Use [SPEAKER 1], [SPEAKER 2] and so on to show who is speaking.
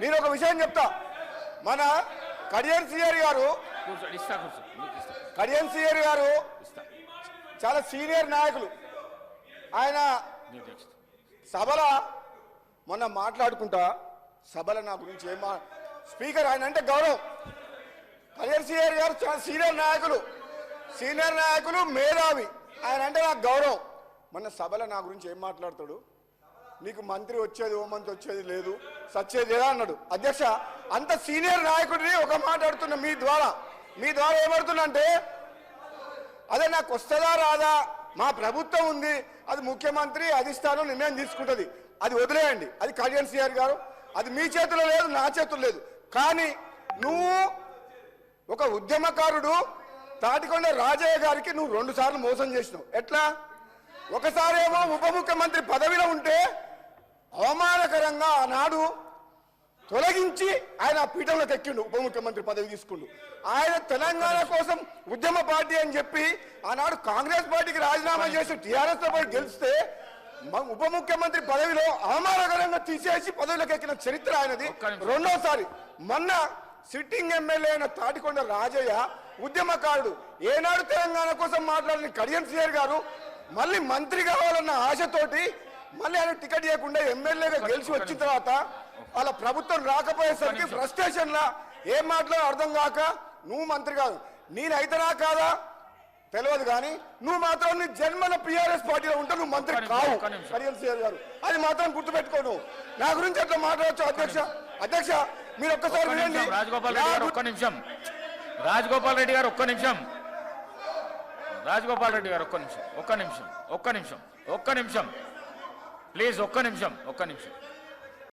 [SPEAKER 1] నేను ఒక విషయం చెప్తా. మన కడియన్ సిఆర్ గారు కడియన్ సిఆర్ గారు చాలా సీనియర్ నాయకులు. ఆయన సభల మొన్న మాట్లాడుకుంటా సభల నా గురించి ఏం స్పీకర్ ఆయన అంటే గౌరవం. కళ్యాణ్ సిఆర్ గారు చాలా సీనియర్ నాయకులు. సీనియర్ నాయకులు మేధావి. ఆయన అంటే నాకు గౌరవం. మొన్న సభల నా గురించి ఏం మాట్లాడతాడు? నీకు మంత్రి వచ్చేది ఓ మంత్రి వచ్చేది లేదు. సచ్చేది లేదా అన్నాడు? అధ్యక్ష అంత సీనియర్ నాయకుడిని ఒక మాట్లాడుతున్నా మీ ద్వారా. మీ ద్వారా ఏమడుతున్నంటే అదే నాకు వస్తుందా రాదా? మా ప్రభుత్వం ఉంది. అది ముఖ్యమంత్రి అధిష్టానం నిర్ణయం తీసుకుంటుంది. అది వదిలేయండి. అది కళ్యాణ్ సిఆర్ గారు. అది మీ చేతిలో లేదు నా చేతుల్లో లేదు. కానీ నువ్వు ఒక ఉద్యమకారుడు తాటికొండ రాజయ్య గారికి నువ్వు రెండు సార్లు మోసం చేసినావు. ఎట్లా? ఒకసారేమో ఉప ముఖ్యమంత్రి పదవి ఉంటే అవమానకరంగా ఆనాడు తొలగించి ఆయన ఆ పీఠంలోకి ఎక్కిండు ఉప ముఖ్యమంత్రి పదవి తీసుకుండు. ఆయన తెలంగాణ కోసం ఉద్యమ పార్టీ అని చెప్పి ఆనాడు కాంగ్రెస్ పార్టీకి రాజీనామా చేసి టీఆర్ఎస్తో పోయి గెలిస్తే ఉప ముఖ్యమంత్రి పదవిలో అవమానకరంగా తీసేసి పదవిలోకి ఎక్కిన చరిత్ర ఆయనది. రెండోసారి మొన్న సిట్టింగ్ ఎమ్మెల్యే అయిన తాటికొండ రాజయ్య ఉద్యమకారుడు. ఏనాడు తెలంగాణ కోసం మాట్లాడిన కడియం సిఆర్ గారు మళ్ళీ మంత్రి కావాలన్న ఆశతోటి మళ్ళీ ఆయన టికెట్ ఇవ్వకుండా ఎమ్మెల్యేగా గెలిచి వచ్చిన తర్వాత వాళ్ళ ప్రభుత్వం రాకపోయేసరికి ఫ్రస్ట్రేషన్ లా ఏం మాట్లాడో అర్థం కాక నువ్వు మంత్రి కాదు నేనైతేనా కాదా? తెలియదు కానీ నువ్వు మాత్రం నీ జన్మల పిఆర్ఎస్ పార్టీలో ఉంటే నువ్వు మంత్రి కావు. సిఆర్ గారు. అది మాత్రం గుర్తుపెట్టుకో నువ్వు. నా గురించి అట్లా మాట్లాడచ్చు అధ్యక్ష. అధ్యక్ష మీరు ఒక్కసారి
[SPEAKER 2] ఒక్క
[SPEAKER 1] వినండి.
[SPEAKER 2] రాజగోపాల్ రెడ్డి గారు ఒక్క నిమిషం. రాజగోపాల్ రెడ్డి గారు ఒక్క నిమిషం. రాజగోపాల్ రెడ్డి గారు ఒక్క నిమిషం ఒక్క నిమిషం ఒక్క నిమిషం ఒక్క నిమిషం. ప్లీజ్ ఒక్క నిమిషం ఒక్క నిమిషం.